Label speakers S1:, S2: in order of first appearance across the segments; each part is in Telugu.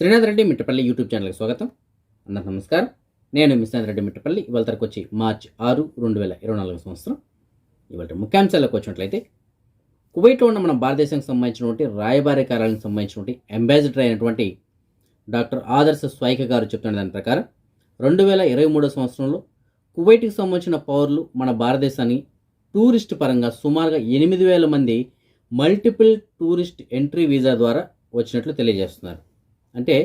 S1: శ్రీనాథ్ రెడ్డి మిట్టపల్లి యూట్యూబ్ ఛానల్కి స్వాగతం. అందరికి నమస్కారం. నేను మిశ్రీనాథ్ రెడ్డి మిట్టపల్లి. ఇవాళ తరకు వచ్చి మార్చ్ ఆరు రెండు వేల ఇరవై నాలుగు సంవత్సరం. ఇవాళ ముఖ్యాంశాలకు వచ్చినట్లయితే కువైట్లో ఉన్న మన భారతదేశానికి సంబంధించినటువంటి రాయబారి కార్యాలయానికి సంబంధించినటువంటి అంబాసిడర్ అయినటువంటి డాక్టర్ ఆదర్శ స్వైక గారు చెప్తున్న దాని ప్రకారం రెండు వేల ఇరవై మూడో సంవత్సరంలో కువైట్కి సంబంధించిన పౌరులు మన భారతదేశాన్ని టూరిస్ట్ పరంగా సుమారుగా ఎనిమిది వేల మంది మల్టిపుల్ టూరిస్ట్ ఎంట్రీ వీసా ద్వారా వచ్చినట్లు తెలియజేస్తున్నారు. అంటే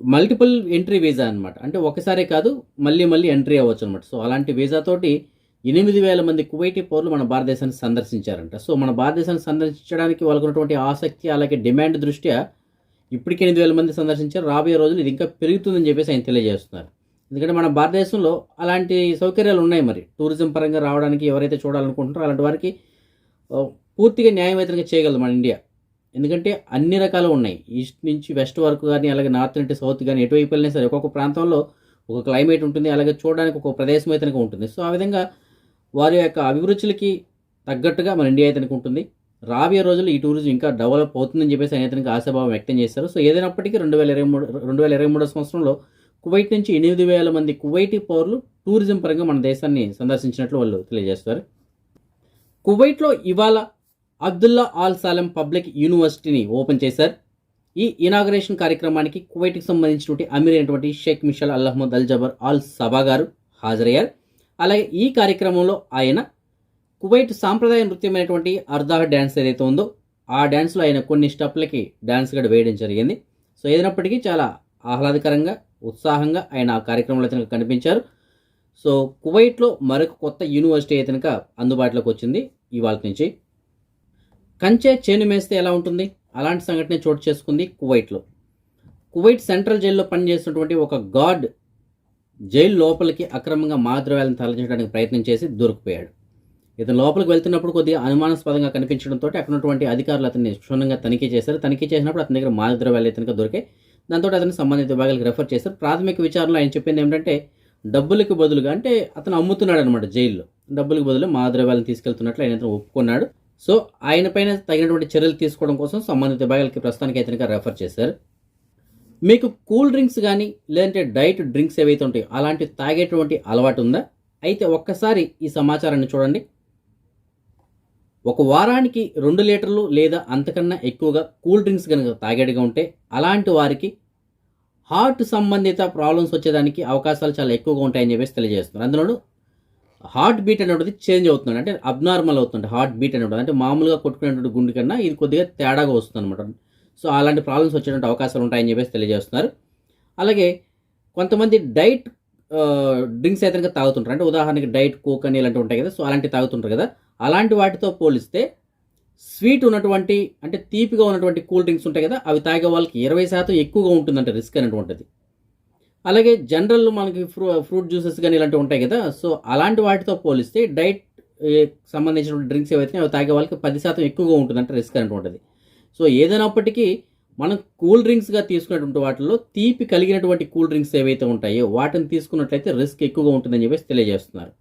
S1: మల్టిపుల్ ఎంట్రీ వీసా అనమాట అంటే ఒకసారే కాదు మళ్ళీ మళ్ళీ ఎంట్రీ అవ్వచ్చు అనమాట సో అలాంటి వీసాతోటి ఎనిమిది వేల మంది కువైటీ పౌరులు మన భారతదేశాన్ని సందర్శించారంట. సో మన భారతదేశాన్ని సందర్శించడానికి వాళ్ళకు ఉన్నటువంటి ఆసక్తి అలాగే డిమాండ్ దృష్ట్యా ఇప్పటికి ఎనిమిది వేల మంది సందర్శించారు. రాబోయే రోజులు ఇది ఇంకా పెరుగుతుందని చెప్పేసి ఆయన తెలియజేస్తున్నారు. ఎందుకంటే మన భారతదేశంలో అలాంటి సౌకర్యాలు ఉన్నాయి మరి. టూరిజం పరంగా రావడానికి ఎవరైతే చూడాలనుకుంటున్నారో అలాంటి వారికి పూర్తిగా న్యాయవేతనంగా చేయగలదు మన ఇండియా. ఎందుకంటే అన్ని రకాలు ఉన్నాయి. ఈస్ట్ నుంచి వెస్ట్ వరకు కానీ అలాగే నార్త్ నుండి సౌత్ కానీ ఎటువైపు వెళ్ళినా సరే ఒక్కొక్క ప్రాంతంలో ఒక క్లైమేట్ ఉంటుంది. అలాగే చూడడానికి ఒక ప్రదేశం అయితే ఉంటుంది. సో ఆ విధంగా వారి యొక్క అభిరుచులకి తగ్గట్టుగా మన ఇండియా అయితే ఉంటుంది రాబోయే రోజుల్లో ఈ టూరిజం ఇంకా డెవలప్ అవుతుందని చెప్పేసి ఆయన ఆశాభావం వ్యక్తం చేశారు. సో ఏదైనప్పటికీ రెండు వేల ఇరవై మూడు రెండు వేల ఇరవై మూడో సంవత్సరంలో కువైట్ నుంచి ఎనిమిది వేల మంది కువైటీ పౌరులు టూరిజం పరంగా మన దేశాన్ని సందర్శించినట్లు వాళ్ళు తెలియజేస్తారు కువైట్లో ఇవాళ అబ్దుల్లా ఆల్ సాలెం పబ్లిక్ యూనివర్సిటీని ఓపెన్ చేశారు. ఈ ఇనాగరేషన్ కార్యక్రమానికి కువైట్కి సంబంధించినటువంటి అమీర్ అయినటువంటి Sheikh Mishal Al Ahmad Al Jaber Al Sabah గారు హాజరయ్యారు. అలాగే ఈ కార్యక్రమంలో ఆయన కువైట్ సాంప్రదాయ నృత్యమైనటువంటి అర్దాహ్ డ్యాన్స్ ఏదైతే ఉందో ఆ డ్యాన్స్లో ఆయన కొన్ని స్టెప్లకి డ్యాన్స్ కూడా వేయడం జరిగింది. సో ఏదైనప్పటికీ చాలా ఆహ్లాదకరంగా ఉత్సాహంగా ఆయన ఆ కార్యక్రమంలో అయితే కనిపించారు. సో కువైట్లో మరొక కొత్త యూనివర్సిటీ అయితే అందుబాటులోకి వచ్చింది ఇవాళ నుంచి. కంచె చేను మేస్తే ఎలా ఉంటుంది? అలాంటి సంఘటన చోటు చేసుకుంది కువైట్లో. కువైట్ సెంట్రల్ జైల్లో పనిచేస్తున్నటువంటి ఒక గార్డ్ జైలు లోపలికి అక్రమంగా మాద్రవ్యాలను తరలించడానికి ప్రయత్నం చేసి దొరికిపోయాడు. ఇతను లోపలికి వెళ్తున్నప్పుడు కొద్దిగా అనుమానాస్పదంగా కనిపించడంతో అక్కడ ఉన్నటువంటి అధికారులు అతన్ని క్షుణ్ణంగా తనిఖీ చేశారు. తనిఖీ చేసినప్పుడు అతని దగ్గర మాదద్రవ్యాలు ఇతనికి దొరికాయి దాంతో అతన్ని సంబంధిత విభాగాలకు రెఫర్ చేశారు. ప్రాథమిక విచారణలో ఆయన చెప్పింది ఏమిటంటే డబ్బులకు బదులుగా అంటే అతను అమ్ముతున్నాడు అనమాట జైల్లో. డబ్బులకు బదులు మాదద్రవ్యాలను తీసుకెళ్తున్నట్లు ఆయన అతను ఒప్పుకున్నాడు. సో ఆయన పైన తగినటువంటి చర్యలు తీసుకోవడం కోసం సంబంధిత విభాగాలకి ప్రస్తుతానికి అయితే రెఫర్ చేశారు. మీకు కూల్ డ్రింక్స్ కానీ లేదంటే డైట్ డ్రింక్స్ ఏవైతే ఉంటాయో అలాంటి తాగేటువంటి అలవాటు ఉందా? అయితే ఒక్కసారి ఈ సమాచారాన్ని చూడండి. ఒక వారానికి రెండు లీటర్లు లేదా అంతకన్నా ఎక్కువగా కూల్ డ్రింక్స్ కనుక తాగేడుగా ఉంటే అలాంటి వారికి హార్ట్ సంబంధిత ప్రాబ్లమ్స్ వచ్చేదానికి అవకాశాలు చాలా ఎక్కువగా ఉంటాయని చెప్పేసి తెలియజేస్తున్నారు. అందులోనూ హార్ట్ బీట్ అనేటువంటిది చేంజ్ అవుతుంది అంటే అబ్నార్మల్ అవుతుంది హార్ట్ బీట్ అనేటువంటి అంటే మామూలుగా కొట్టుకునేటువంటి గుండె కన్నా ఇది కొద్దిగా తేడాగా వస్తుంది అనమాట సో అలాంటి ప్రాబ్లమ్స్ వచ్చేటువంటి అవకాశాలు ఉంటాయని చెప్పేసి తెలియజేస్తున్నారు. అలాగే కొంతమంది డైట్ డ్రింక్స్ అయితే కనుక తాగుతుంటారు. అంటే ఉదాహరణకి డైట్ కోక్ అని ఇలాంటివి ఉంటాయి కదా సో అలాంటివి తాగుతుంటారు కదా. అలాంటి వాటితో పోలిస్తే స్వీట్ ఉన్నటువంటి అంటే తీపిగా ఉన్నటువంటి కూల్ డ్రింక్స్ ఉంటాయి కదా అవి తాగే వాళ్ళకి ఇరవై శాతం ఎక్కువగా ఉంటుందంట రిస్క్ అనేటువంటిది. అలాగే జనరల్ మనకి ఫ్రూ ఫ్రూట్ జ్యూసెస్ కానీ ఇలాంటివి ఉంటాయి కదా సో అలాంటి వాటితో పోలిస్తే డైట్ సంబంధించిన డ్రింక్స్ ఏవైతే అవి తాగే వాళ్ళకి పది శాతం ఎక్కువగా ఉంటుందంట రిస్క్ అనేటువంటిది. సో ఏదైనప్పటికీ మనం కూల్ డ్రింక్స్గా తీసుకున్నటువంటి వాటిల్లో తీపి కలిగినటువంటి కూల్ డ్రింక్స్ ఏవైతే ఉంటాయో వాటిని తీసుకున్నట్లయితే రిస్క్ ఎక్కువగా ఉంటుందని చెప్పేసి తెలియజేస్తున్నారు.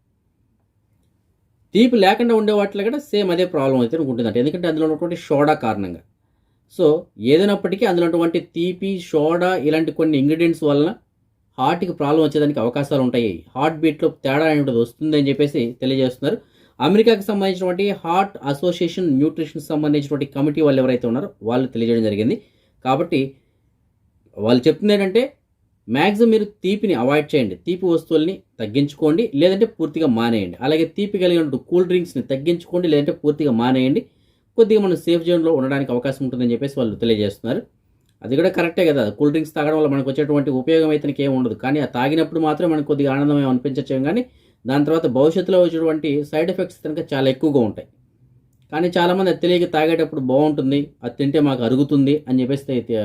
S1: తీపి లేకుండా ఉండే వాటిలో కూడా సేమ్ అదే ప్రాబ్లం అయితే ఉంటుందంట. ఎందుకంటే అందులో ఉన్నటువంటి సోడా కారణంగా. సో ఏదైనప్పటికీ అందులో ఉన్నటువంటి తీపి సోడా ఇలాంటి కొన్ని ఇంగ్రీడియంట్స్ వలన హార్ట్కి ప్రాబ్లం వచ్చేదానికి అవకాశాలు ఉంటాయి. హార్ట్ బీట్లో తేడా అనేది వస్తుందని చెప్పేసి తెలియజేస్తున్నారు. అమెరికాకి సంబంధించినటువంటి హార్ట్ అసోసియేషన్ న్యూట్రిషన్ సంబంధించినటువంటి కమిటీ వాళ్ళు ఎవరైతే ఉన్నారో వాళ్ళు తెలియజేయడం జరిగింది. కాబట్టి వాళ్ళు చెప్తుంది ఏంటంటే మ్యాక్సిమం మీరు తీపిని అవాయిడ్ చేయండి. తీపి వస్తువుల్ని తగ్గించుకోండి లేదంటే పూర్తిగా మానేయండి. అలాగే తీపి కలిగినట్టు కూల్ డ్రింక్స్ని తగ్గించుకోండి లేదంటే పూర్తిగా మానేయండి. కొద్దిగా మనం సేఫ్ జోన్లో ఉండడానికి అవకాశం ఉంటుందని చెప్పేసి వాళ్ళు తెలియజేస్తున్నారు. అది కూడా కరెక్టే కదా. కూల్ డ్రింక్స్ తాగడం వల్ల మనకు వచ్చేటువంటి ఉపయోగం అయితే ఏమి ఉండదు. కానీ ఆ తాగినప్పుడు మాత్రం మనకు కొద్దిగా ఆనందం అనిపించచ్చు కానీ దాని తర్వాత భవిష్యత్తులో వచ్చేటువంటి సైడ్ ఎఫెక్ట్స్ కనుక చాలా ఎక్కువగా ఉంటాయి. కానీ చాలామంది అది తెలియక తాగేటప్పుడు బాగుంటుంది అది తింటే మాకు అరుగుతుంది అని చెప్పేసి అయితే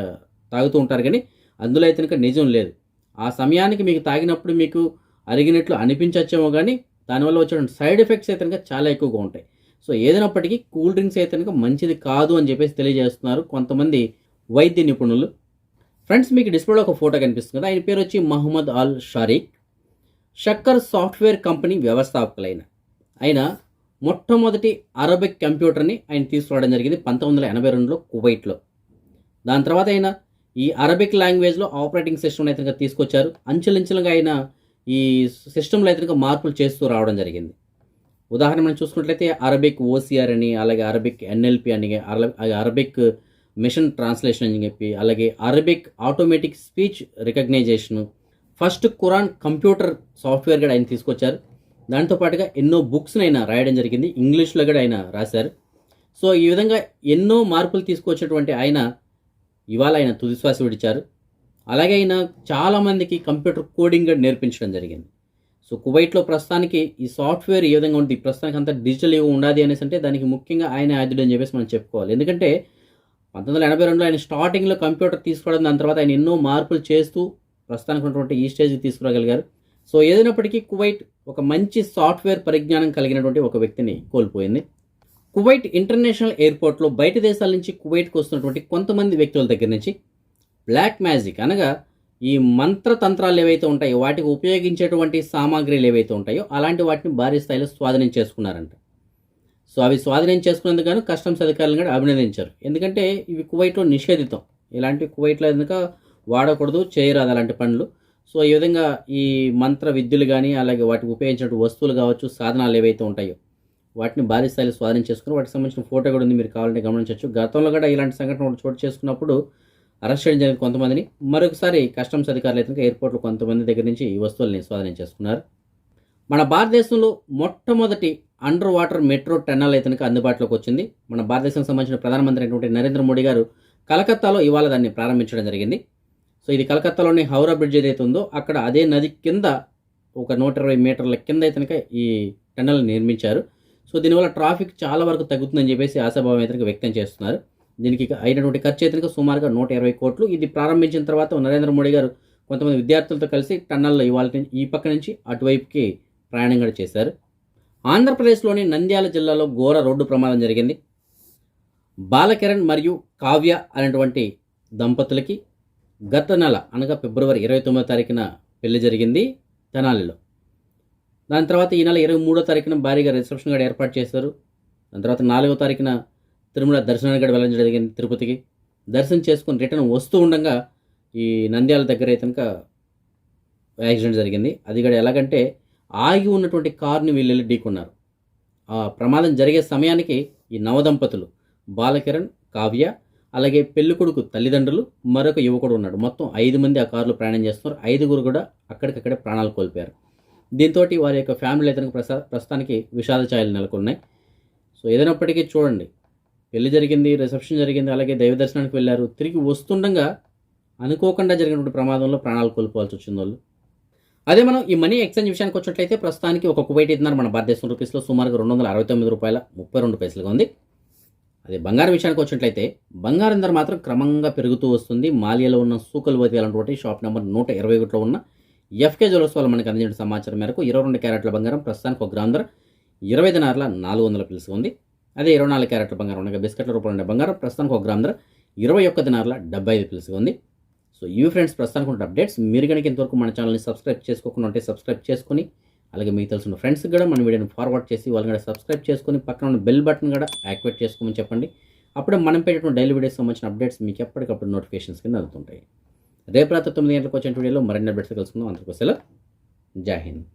S1: తాగుతూ ఉంటారు కానీ అందులో అయితే కనుక నిజం లేదు. ఆ సమయానికి మీకు తాగినప్పుడు మీకు అరిగినట్లు అనిపించచ్చేమో కానీ దానివల్ల వచ్చేటువంటి సైడ్ ఎఫెక్ట్స్ అయితే కనుక చాలా ఎక్కువగా ఉంటాయి. సో ఏదైనప్పటికీ కూల్ డ్రింక్స్ అయితే కనుక మంచిది కాదు అని చెప్పేసి తెలియజేస్తున్నారు కొంతమంది వైద్య నిపుణులు. ఫ్రెండ్స్ మీకు డిస్ప్లేలో ఒక ఫోటో కనిపిస్తుంది కదా ఆయన పేరు వచ్చి Mohammed al Sharekh. Sakhr software company వ్యవస్థాపకులైన. ఆయన మొట్టమొదటి అరబిక్ కంప్యూటర్ని ఆయన తీసుకురావడం జరిగింది పంతొమ్మిది వందల ఎనభై రెండులో కువైట్లో. దాని తర్వాత ఆయన ఈ అరబిక్ లాంగ్వేజ్లో ఆపరేటింగ్ సిస్టమ్ అయితే తీసుకొచ్చారు. అంచెలంచెలుగా ఆయన ఈ సిస్టంలో అయితే మార్పులు చేస్తూ రావడం జరిగింది. ఉదాహరణ మనం చూసుకున్నట్లయితే అరబిక్ ఓసిఆర్ అని అలాగే అరబిక్ ఎన్ఎల్పి అని అల- అరబిక్ మిషన్ ట్రాన్స్లేషన్ అని చెప్పి అలాగే Arabic automatic speech recognition first Quran computer software కూడా ఆయన తీసుకొచ్చారు. దాంతో పాటుగా ఎన్నో బుక్స్ని ఆయన రాయడం జరిగింది. ఇంగ్లీష్లో కూడా ఆయన రాశారు. సో ఈ విధంగా ఎన్నో మార్పులు తీసుకొచ్చినటువంటి ఆయన ఇవాళ ఆయన తుదిశ్వాస విడిచారు. అలాగే ఆయన చాలామందికి కంప్యూటర్ కోడింగ్ కూడా నేర్పించడం జరిగింది. సో కువైట్లో ప్రస్తుతానికి ఈ సాఫ్ట్వేర్ ఏ విధంగా ఉంది ప్రస్తుతానికి అంతా డిజిటల్ ఏమి ఉండాలి అనేసి అంటే దానికి ముఖ్యంగా ఆయన ఆద్యుడు అని చెప్పేసి మనం చెప్పుకోవాలి. ఎందుకంటే పంతొమ్మిది వందల ఎనభై రెండులో ఆయన స్టార్టింగ్లో కంప్యూటర్ తీసుకోవడం దాని తర్వాత ఆయన ఎన్నో మార్పులు చేస్తూ ప్రస్తుతానికి ఉన్నటువంటి ఈ స్టేజ్కి తీసుకురాగలిగారు. సో ఏదైనప్పటికీ కువైట్ ఒక మంచి సాఫ్ట్వేర్ పరిజ్ఞానం కలిగినటువంటి ఒక వ్యక్తిని కోల్పోయింది. కువైట్ ఇంటర్నేషనల్ ఎయిర్పోర్ట్లో బయట దేశాల నుంచి కువైట్కి వస్తున్నటువంటి కొంతమంది వ్యక్తుల దగ్గర నుంచి బ్లాక్ మ్యాజిక్ అనగా ఈ మంత్రతంత్రాలు ఏవైతే ఉంటాయో వాటికి ఉపయోగించేటువంటి సామాగ్రిలు ఏవైతే ఉంటాయో అలాంటి వాటిని భారీ స్థాయిలో స్వాధీనం చేసుకున్నారంట. సో అవి స్వాధీనం చేసుకున్నందుకు గాను కస్టమ్స్ అధికారులను కూడా అభినందించారు. ఎందుకంటే ఇవి కువైట్లో నిషేధితం. ఇలాంటి కువైట్లో ఎందుక వాడకూడదు చేయరాదు అలాంటి పనులు. సో ఈ విధంగా ఈ మంత్ర విద్యలు కానీ అలాగే వాటికి ఉపయోగించిన వస్తువులు కావచ్చు సాధనాలు ఏవైతే ఉంటాయో వాటిని భారీ స్థాయిలో స్వాధీనం చేసుకుని వాటికి సంబంధించిన ఫోటో కూడా ఉంది మీరు కావాలంటే గమనించవచ్చు. గతంలో కూడా ఇలాంటి సంఘటన చోటు చేసుకున్నప్పుడు అరెస్ట్ చేయడం జరిగింది కొంతమందిని. మరొకసారి కస్టమ్స్ అధికారులు అయితే ఎయిర్పోర్ట్లో కొంతమంది దగ్గర నుంచి ఈ వస్తువుల్ని స్వాధీనం చేసుకున్నారు. మన భారతదేశంలో మొట్టమొదటి అండర్ వాటర్ మెట్రో టన్నల్ అయితే అందుబాటులోకి వచ్చింది. మన భారతదేశానికి సంబంధించిన ప్రధానమంత్రి అయినటువంటి నరేంద్ర మోడీ గారు కలకత్తాలో ఇవాళ దాన్ని ప్రారంభించడం జరిగింది. సో ఇది కలకత్తాలోని హౌరా బ్రిడ్జ్ ఏదైతే ఉందో అక్కడ అదే నది కింద ఒక నూట ఇరవై మీటర్ల కింద అయితే ఈ టన్నెల్ నిర్మించారు. సో దీనివల్ల ట్రాఫిక్ చాలా వరకు తగ్గుతుందని చెప్పేసి ఆశాభావం అయితే వ్యక్తం చేస్తున్నారు. దీనికి అయినటువంటి ఖర్చు అయితే సుమారుగా నూట ఇరవై కోట్లు. ఇది ప్రారంభించిన తర్వాత నరేంద్ర మోడీ గారు కొంతమంది విద్యార్థులతో కలిసి టన్నల్లో ఇవాళ ఈ పక్క నుంచి అటువైపుకి ప్రయాణం కూడా చేశారు. ఆంధ్రప్రదేశ్లోని నంద్యాల జిల్లాలో ఘోర రోడ్డు ప్రమాదం జరిగింది. బాలకిరణ్ మరియు కావ్య అనేటువంటి దంపతులకి గత నెల అనగా ఫిబ్రవరి ఇరవై తొమ్మిదో తారీఖున పెళ్ళి జరిగింది తెనాలిలో. దాని తర్వాత ఈ నెల ఇరవై మూడో తారీఖున భారీగా రిసెప్షన్ కూడా ఏర్పాటు చేశారు. దాని తర్వాత నాలుగో తారీఖున తిరుమల దర్శనానికి కూడా వెళ్ళడం జరిగింది తిరుపతికి. దర్శనం చేసుకుని రిటర్న్ వస్తూ ఉండగా ఈ నంద్యాల దగ్గర అయితే కనుక యాక్సిడెంట్ జరిగింది. అది కూడా ఎలాగంటే ఆగి ఉన్నటువంటి కారుని వీళ్ళు వెళ్ళి ఢీకొన్నారు. ఆ ప్రమాదం జరిగే సమయానికి ఈ నవదంపతులు బాలకిరణ్ కావ్య అలాగే పెళ్ళికొడుకు తల్లిదండ్రులు మరొక యువకుడు ఉన్నాడు. మొత్తం ఐదు మంది ఆ కారులో ప్రయాణం చేస్తున్నారు. ఐదుగురు కూడా అక్కడికక్కడే ప్రాణాలు కోల్పోయారు. దీంతో వారి యొక్క ఫ్యామిలీ అతనికి ప్రసా ప్రస్తుతానికి విషాద ఛాయలు నెలకొన్నాయి. సో ఏదైనప్పటికీ చూడండి. పెళ్ళి జరిగింది రిసెప్షన్ జరిగింది అలాగే దైవ దర్శనానికి వెళ్ళారు. తిరిగి వస్తుండగా అనుకోకుండా జరిగినటువంటి ప్రమాదంలో ప్రాణాలు కోల్పోవాల్సి వచ్చింది వాళ్ళు. అదే మనం ఈ మనీ ఎక్స్చేంజ్ విషయానికి వచ్చినట్లయితే ప్రస్తుతానికి ఒక కువైట్ ఇద్దరు మన భారతదేశం రూపీస్లో సుమారుగా రెండు వందల అరవై తొమ్మిది రూపాయల ముప్పై రెండు పైసలుగా ఉంది. అదే బంగారం విషయానికి వచ్చినట్లయితే బంగారం ధర మాత్రం క్రమంగా పెరుగుతూ వస్తుంది. మాలియాలో ఉన్న సూకల్వతి అలాంటి షాప్ నెంబర్ నూట ఇరవై ఒకటిలో ఉన్న ఎఫ్కే జ్యువెలర్స్ వాళ్ళు మనకు అందించిన సమాచారం మేరకు ఇరవై రెండు క్యారెట్ల బంగారం ప్రస్తుతానికి ఒక గ్రామ్ ధర ఇరవై దినార్ల నాలుగు వందల పిలుసు ఉంది. అదే ఇరవై నాలుగు క్యారెట్ల బంగారం ఉండగా బిస్కెట్ల రూపంలో ఉండే బంగారం ప్రస్తుతానికి ఒక గ్రామ్ ధర ఇరవై ఒక్క దినార్ల డెబ్బై ఐదు పిలుసు ఉంది. సో ఇవి ఫ్రెండ్స్ ప్రస్తుతానికి ఉన్న అప్డేట్స్ మీరు కనుక ఇంతవరకు మన ఛానల్ని సబ్స్క్రైబ్ చేసుకోకుండా ఉంటే సబ్స్క్రైబ్ చేసుకుని అలాగే మీకు తెలిసిన ఫ్రెండ్స్కి కూడా మన వీడియోని ఫార్వర్డ్ చేసి వాళ్ళని కూడా సబ్స్క్రైబ్ చేసుకుని పక్కన ఉన్న బెల్ బటన్ కూడా యాక్టివేట్ చేసుకోమని చెప్పండి. అప్పుడే మనం పెట్టిన డైలీ వీడియోస్ సంబంధించిన అప్డేట్స్ మీకు ఎప్పటికప్పుడు నోటిఫికేషన్స్ కింద అందుతుంటాయి. రేపు రాత్రి తొమ్మిది గంటలకు వచ్చిన వీడియోలో మరిన్ని అప్డేట్స్ కలుసుకుందాం. అందరికోసం జై హింద్.